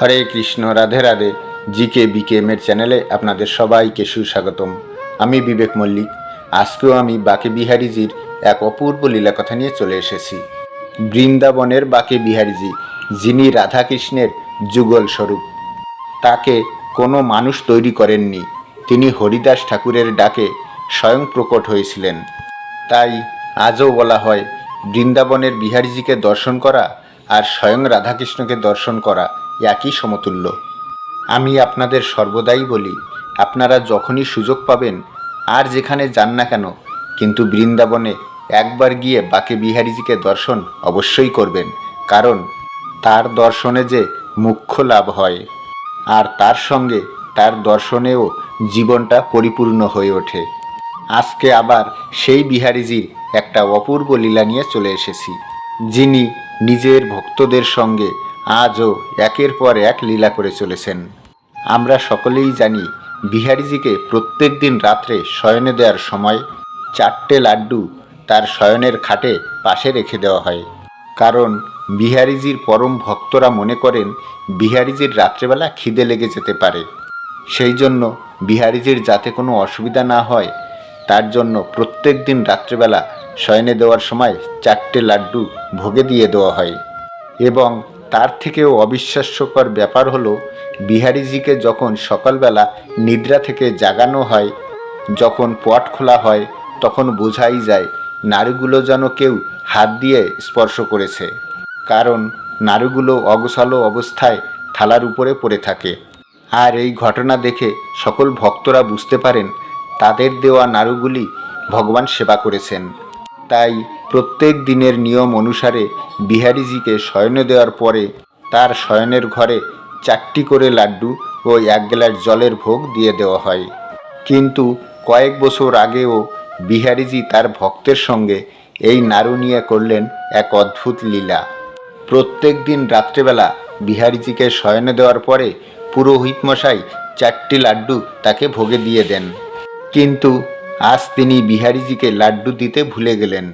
হরে কৃষ্ণ, রাধে রাধে। জি কে বিকেএমের চ্যানেলে আপনাদের সবাইকে সুস্বাগতম। আমি বিবেক মল্লিক। আজকেও আমি বাকে বিহারীজির এক অপূর্ব লীলা কথা নিয়ে চলে এসেছি। বৃন্দাবনের বাকে বিহারীজি, যিনি রাধাকৃষ্ণের যুগল স্বরূপ। তাকে কোনো মানুষ তৈরি করেননি। তিনি হরিদাস ঠাকুরের ডাকে স্বয়ং প্রকট হয়েছিলেন। তাই আজও বলা হয়, বৃন্দাবনের বিহারীজিকে দর্শন করা আর স্বয়ং রাধাকৃষ্ণকে দর্শন করা একই সমতুল্য। আমি আপনাদের সর্বদাই বলি, আপনারা যখনই সুযোগ পাবেন, আর যেখানে যান না কেন, কিন্তু বৃন্দাবনে একবার গিয়ে বাকে বিহারীজিকে দর্শন অবশ্যই করবেন, কারণ তার দর্শনে যে মুখ্য লাভ হয়, আর তার সঙ্গে তার দর্শনেও জীবনটা পরিপূর্ণ হয়ে ওঠে। আজকে আবার সেই বিহারীজির একটা অপূর্ব লীলা নিয়ে চলে এসেছি, যিনি নিজের ভক্তদের সঙ্গে আজও একের পর এক লীলা করে চলেছেন। আমরা সকলেই জানি বিহারীজিকে প্রত্যেক দিন রাত্রে শয়নে দেওয়ার সময় চারটে লাড্ডু তার শয়নের খাটে পাশে রেখে দেওয়া হয়। কারণ বিহারীজির পরম ভক্তরা মনে করেন বিহারীজির রাত্রেবেলা খিদে লেগে যেতে পারে। সেই জন্য বিহারীজির যাতে কোনো অসুবিধা না হয়, তার জন্য প্রত্যেক দিন রাত্রেবেলা শয়নে দেওয়ার সময় চারটে লাড্ডু ভোগে দিয়ে দেওয়া হয়। এবং তার থেকেও অবিশ্বাস্যকর ব্যাপার হলো, বিহারিজিকে যখন সকালবেলা নিদ্রা থেকে জাগানো হয়, যখন পট খোলা হয়, তখন বোঝাই যায় নাড়ুগুলো যেন কেউ হাত দিয়ে স্পর্শ করেছে। কারণ নাড়ুগুলো অগোছালো অবস্থায় থালার উপরে পড়ে থাকে। আর এই ঘটনা দেখে সকল ভক্তরা বুঝতে পারেন, তাদের দেওয়া নাড়ুগুলি ভগবান সেবা করেছেন। তাই প্রত্যেক দিনের নিয়ম অনুসারে বিহারিজিকে শয়নে দেওয়ার পরে তার শয়নের ঘরে চারটি করে লাড্ডু ও এক গ্লাস জলের ভোগ দিয়ে দেওয়া হয়। কিন্তু কয়েক বছর আগেও বিহারিজি তার ভক্তের সঙ্গে এই নাড়ু নিয়ে করলেন এক অদ্ভুত লীলা। প্রত্যেক দিন রাত্রেবেলা বিহারিজিকে শয়নে দেওয়ার পরে পুরোহিত মশাই চারটি লাড্ডু তাকে ভোগে দিয়ে দেন। কিন্তু আজ তিনি বিহারিজিকে লাড্ডু দিতে ভুলে গেলেন।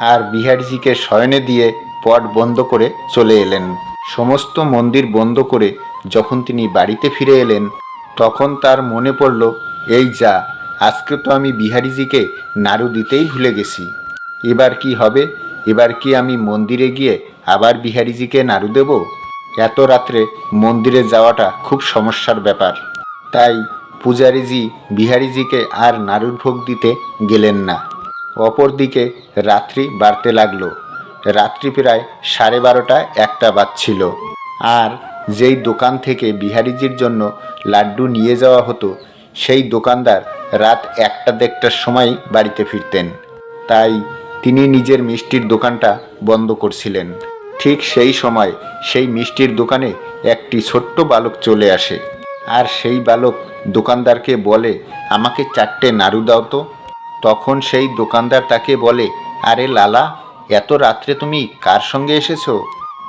আর বিহারীজিকে শয়নে দিয়ে পট বন্ধ করে চলে এলেন। সমস্ত মন্দির বন্ধ করে যখন তিনি বাড়িতে ফিরে এলেন, তখন তার মনে পড়ল, এই যা, আজকে তো আমি বিহারিজিকে নাড়ু দিতেই ভুলে গেছি। এবার কি হবে? এবার কি আমি মন্দিরে গিয়ে আবার বিহারিজিকে নাড়ু দেব? এত রাত্রে মন্দিরে যাওয়াটা খুব সমস্যার ব্যাপার। তাই পূজারীজি বিহারীজিকে আর নাড়ুর ভোগ দিতে গেলেন না। অপরদিকে রাত্রি বাড়তে লাগল। রাত্রি প্রায় সাড়ে বারোটা একটা বাজছিল। আর যেই দোকান থেকে বিহারিজির জন্য লাড্ডু নিয়ে যাওয়া হতো, সেই দোকানদার রাত একটা দেড়টার সময় বাড়িতে ফিরতেন। তাই তিনি নিজের মিষ্টির দোকানটা বন্ধ করছিলেন। ঠিক সেই সময় সেই মিষ্টির দোকানে একটি ছোট্ট বালক চলে আসে। আর সেই বালক দোকানদারকে বলে, আমাকে চারটে নাড়ু দাও তো। তখন সেই দোকানদার তাকে বলে, আরে লালা, এত রাত্রে তুমি কার সঙ্গে এসেছ?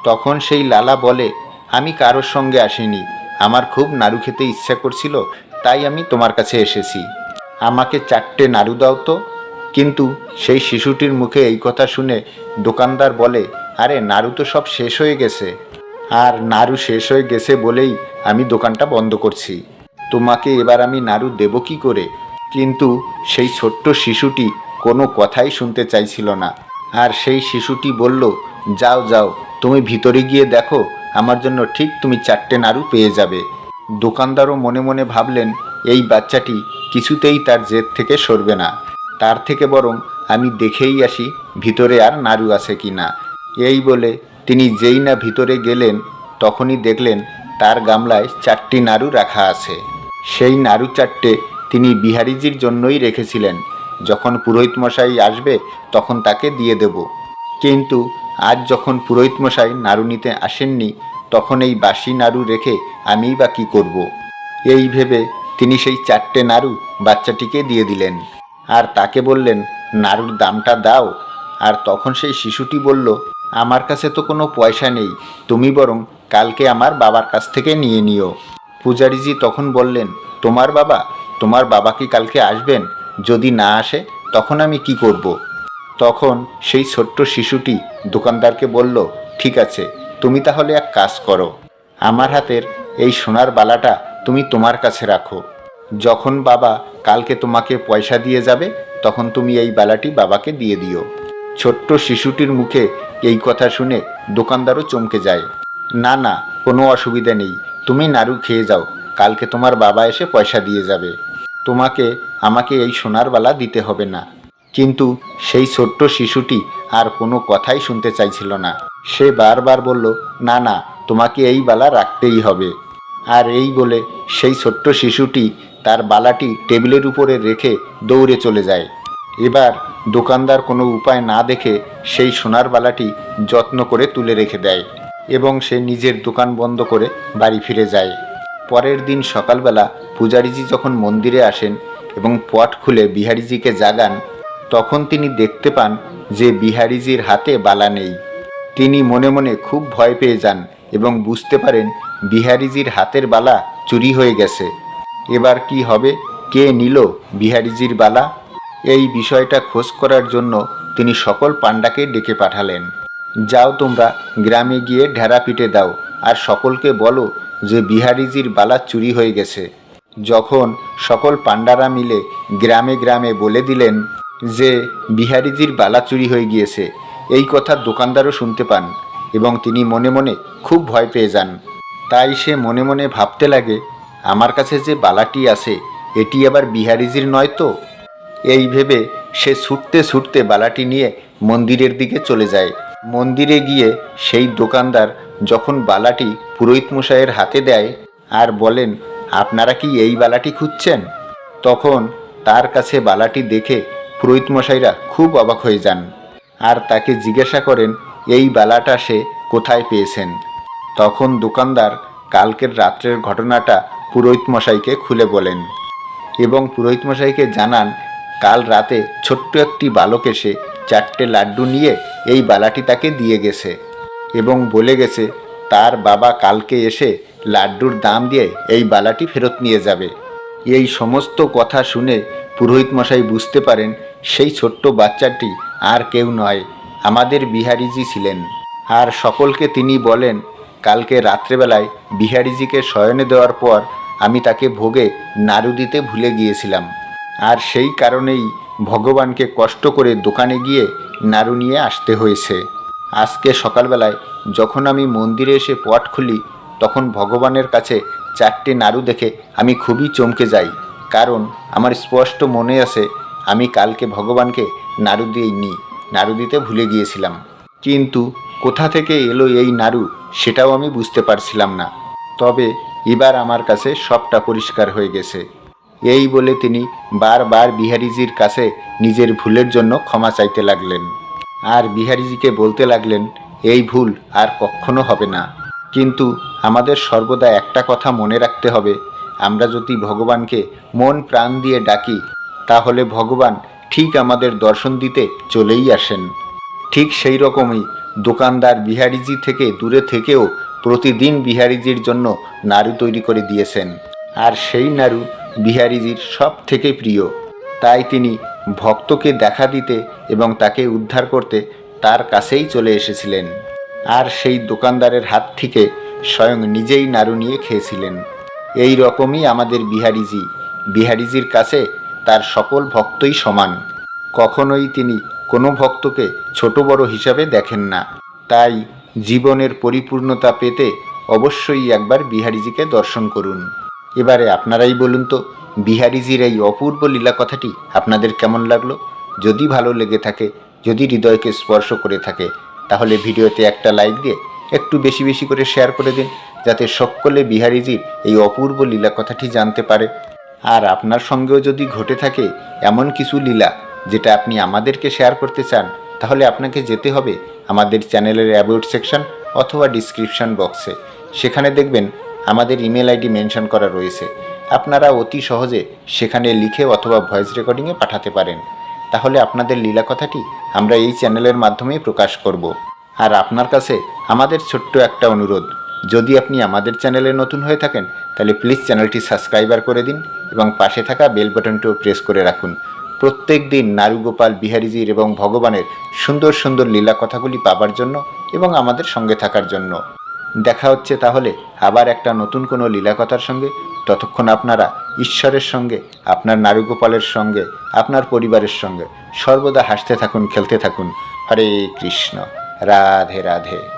তখন সেই লালা বলে, আমি কারোর সঙ্গে আসিনি। আমার খুব নাড়ু খেতে ইচ্ছা করছিল, তাই আমি তোমার কাছে এসেছি। আমাকে চারটে নাড়ু দাও তো। কিন্তু সেই শিশুটির মুখে এই কথা শুনে দোকানদার বলে, আরে, নাড়ু তো সব শেষ হয়ে গেছে। আর নাড়ু শেষ হয়ে গেছে বলেই আমি দোকানটা বন্ধ করছি। তোমাকে এবার আমি নাড়ু দেব কি করে? কিন্তু সেই ছোট্ট শিশুটি কোনো কথাই শুনতে চাইছিল না। আর সেই শিশুটি বলল, যাও যাও, তুমি ভিতরে গিয়ে দেখো, আমার জন্য ঠিক তুমি চারটে নাড়ু পেয়ে যাবে। দোকানদারও মনে মনে ভাবলেন, এই বাচ্চাটি কিছুতেই তার জেদ থেকে সরবে না। তার থেকে বরং আমি দেখেই আসি ভিতরে আর নাড়ু আছে কি না। এই বলে তিনি যেই না ভিতরে গেলেন, তখনই দেখলেন তার গামলায় চারটি নাড়ু রাখা আছে। সেই নাড়ু চারটে তিনি বিহারীজির জন্যই রেখেছিলেন। যখন পুরোহিত মশাই আসবে, তখন তাকে দিয়ে দেব। কিন্তু আজ যখন পুরোহিত মশাই নাড়ু নিতে আসেননি, তখন এই বাসি নাড়ু রেখে আমিই বা কী করব। এই ভেবে তিনি সেই চারটে নাড়ু বাচ্চাটিকে দিয়ে দিলেন। আর তাকে বললেন, নাড়ুর দামটা দাও। আর তখন সেই শিশুটি বলল, আমার কাছে তো কোনো পয়সা নেই, তুমি বরং কালকে আমার বাবার কাছ থেকে নিয়ে নিও। পূজারীজি তখন বললেন, তোমার বাবা তোমার বাবা কি কালকে আসবেন? যদি না আসে, তখন আমি কি করব। তখন সেই ছোট্ট শিশুটি দোকানদারকে বলল, ঠিক আছে, তুমি তাহলে এক কাজ করো। আমার হাতের এই সোনার বালাটা তুমি তোমার কাছে রাখো। যখন বাবা কালকে তোমাকে পয়সা দিয়ে যাবে, তখন তুমি এই বালাটি বাবাকে দিয়ে দিও। ছোট্ট শিশুটির মুখে এই কথা শুনে দোকানদারও চমকে যায়। না না, কোনো অসুবিধা নেই। তুমি নাড়ু খেয়ে যাও। কালকে তোমার বাবা এসে পয়সা দিয়ে যাবে। তোমাকে, আমাকে এই সোনার বালা দিতে হবে না। কিন্তু সেই ছোট্ট শিশুটি আর কোনো কথাই শুনতে চাইছিল না। সে বারবার বলল, না না, তোমাকে এই বালা রাখতেই হবে। আর এই বলে সেই ছোট্ট শিশুটি তার বালাটি টেবিলের উপরে রেখে দৌড়ে চলে যায়। এবার দোকানদার কোনো উপায় না দেখে সেই সোনার বালাটি যত্ন করে তুলে রেখে দেয় এবং সে নিজের দোকান বন্ধ করে বাড়ি ফিরে যায়। পরের দিন সকালবেলা পূজারীজি যখন মন্দিরে আসেন এবং পট খুলে বিহারিজিকে জাগান, তখন তিনি দেখতে পান যে বিহারিজির হাতে বালা নেই। তিনি মনে মনে খুব ভয় পেয়ে যান এবং বুঝতে পারেন বিহারিজির হাতের বালা চুরি হয়ে গেছে। এবার কি হবে? কে নিল বিহারিজির বালা? এই বিষয়টা খোঁজ করার জন্য তিনি সকল পাণ্ডাকে ডেকে পাঠালেন। যাও তোমরা, গ্রামে গিয়ে ঢেরা পিটে দাও। আর সকলকে বলো যে বিহারিজির বালা চুরি হয়ে গেছে। যখন সকল পাণ্ডারা মিলে গ্রামে গ্রামে বলে দিলেন যে বিহারিজির বালা চুরি হয়ে গিয়েছে, এই কথা দোকানদারও শুনতে পান এবং তিনি মনে মনে খুব ভয় পেয়ে যান। তাই সে মনে মনে ভাবতে লাগে, আমার কাছে যে বালাটি আছে, এটি আবার বিহারিজির নয় তো? এই ভেবে সে ছুটতে ছুটতে বালাটি নিয়ে মন্দিরের দিকে চলে যায়। মন্দিরে গিয়ে সেই দোকানদার যখন বালাটি পুরোহিত মশাইয়ের হাতে দেয় আর বলেন, আপনারা কি এই বালাটি খুঁজছেন? তখন তার কাছে বালাটি দেখে পুরোহিত মশাইরা খুব অবাক হয়ে যান আর তাকে জিজ্ঞাসা করেন, এই বালাটা সে কোথায় পেয়েছেন? তখন দোকানদার কালকের রাত্রের ঘটনাটা পুরোহিত মশাইকে খুলে বলেন এবং পুরোহিত মশাইকে জানান, কাল রাতে ছোট্ট একটি বালক এসে চারটে লাড্ডু নিয়ে এই বালাটি তাকে দিয়ে গেছে। এবং বলে গেছে, তার বাবা কালকে এসে লাড্ডুর দাম দিয়ে এই বালাটি ফেরত নিয়ে যাবে। এই সমস্ত কথা শুনে পুরোহিত মশাই বুঝতে পারেন, সেই ছোট্ট বাচ্চাটি আর কেউ নয়, আমাদের বিহারিজি ছিলেন। আর সকলকে তিনি বলেন, কালকে রাত্রেবেলায় বিহারিজিকে শয়নে দেওয়ার পর আমি তাকে ভোগে নাড়ু দিতে ভুলে গিয়েছিলাম। আর সেই কারণেই ভগবানকে কষ্ট করে দোকানে গিয়ে নাড়ু নিয়ে আসতে হয়েছে। আজকে সকালবেলায় যখন আমি মন্দিরে এসে পট খুলি, তখন ভগবানের কাছে চারটে নাড়ু দেখে আমি খুবই চমকে যাই। কারণ আমার স্পষ্ট মনে আছে, আমি কালকে ভগবানকে নাড়ু দিইনি, নাড়ু দিতে ভুলে গিয়েছিলাম। কিন্তু কোথা থেকে এলো এই নাড়ু সেটাও আমি বুঝতে পারছিলাম না। তবে এবার আমার কাছে সবটা পরিষ্কার হয়ে গেছে। এই বলে তিনি বারবার বিহারিজির কাছে নিজের ভুলের জন্য ক্ষমা চাইতে লাগলেন। আর বিহারিজিকে বলতে লাগলেন, এই ভুল আর কখনো হবে না। কিন্তু আমাদের সর্বদা একটা কথা মনে রাখতে হবে। আমরা যদি ভগবানকে মন প্রাণ দিয়ে ডাকি, তাহলে ভগবান ঠিক আমাদের দর্শন দিতে চলেই আসেন। ঠিক সেই রকমই দোকানদার বিহারিজি থেকে দূরে থেকেও প্রতিদিন বিহারিজির জন্য নাড়ু তৈরি করে দিয়েছেন। আর সেই নাড়ু বিহারিজির সব থেকে প্রিয়। তাই তিনি ভক্তকে দেখা দিতে এবং তাকে উদ্ধার করতে তার কাছেই চলে এসেছিলেন। আর সেই দোকানদারের হাত থেকে স্বয়ং নিজেই নাড়ু নিয়ে খেয়েছিলেন। এই রকমই আমাদের বিহারিজি। বিহারিজির কাছে তার সকল ভক্তই সমান। কখনোই তিনি কোনো ভক্তকে ছোট বড় হিসাবে দেখেন না। তাই জীবনের পরিপূর্ণতা পেতে অবশ্যই একবার বিহারিজিকে দর্শন করুন। এবারে আপনারাই বলুন তো বিহারিজির এই অপূর্ব লীলা কথাটি আপনাদের কেমন লাগল? যদি ভালো লেগে থাকে, যদি হৃদয়কে স্পর্শ করে থাকে, তাহলে ভিডিওতে একটা লাইক দিয়ে একটু বেশি বেশি করে শেয়ার করে দিন, যাতে সকলে বিহারিজির এই অপূর্ব লীলা কথাটি জানতে পারে। আর আপনার সঙ্গেও যদি ঘটে থাকে এমন কিছু লীলা যেটা আপনি আমাদেরকে শেয়ার করতে চান, তাহলে আপনাকে যেতে হবে আমাদের চ্যানেলের অ্যাবাউট সেকশন অথবা ডিসক্রিপশন বক্সে। সেখানে দেখবেন আমাদের ইমেল আইডি মেনশন করা রয়েছে। আপনারা অতি সহজে সেখানে লিখে অথবা ভয়েস রেকর্ডিংয়ে পাঠাতে পারেন। তাহলে আপনাদের লীলা কথাটি আমরা এই চ্যানেলের মাধ্যমেই প্রকাশ করব। আর আপনার কাছে আমাদের ছোট্ট একটা অনুরোধ, যদি আপনি আমাদের চ্যানেলে নতুন হয়ে থাকেন, তাহলে প্লিজ চ্যানেলটি সাবস্ক্রাইবার করে দিন এবং পাশে থাকা বেল বাটনটিও প্রেস করে রাখুন। প্রত্যেক দিন নারুগোপাল বিহারীজির এবং ভগবানের সুন্দর সুন্দর লীলা কথাগুলি পাবার জন্য এবং আমাদের সঙ্গে থাকার জন্য। দেখা হচ্ছে তাহলে আবার একটা নতুন কোনো লীলাকথার সঙ্গে। ততক্ষণ আপনারা ঈশ্বরের সঙ্গে, আপনার নারুগোপালের সঙ্গে, আপনার পরিবারের সঙ্গে সর্বদা হাসতে থাকুন, খেলতে থাকুন। হরে কৃষ্ণ। রাধে রাধে।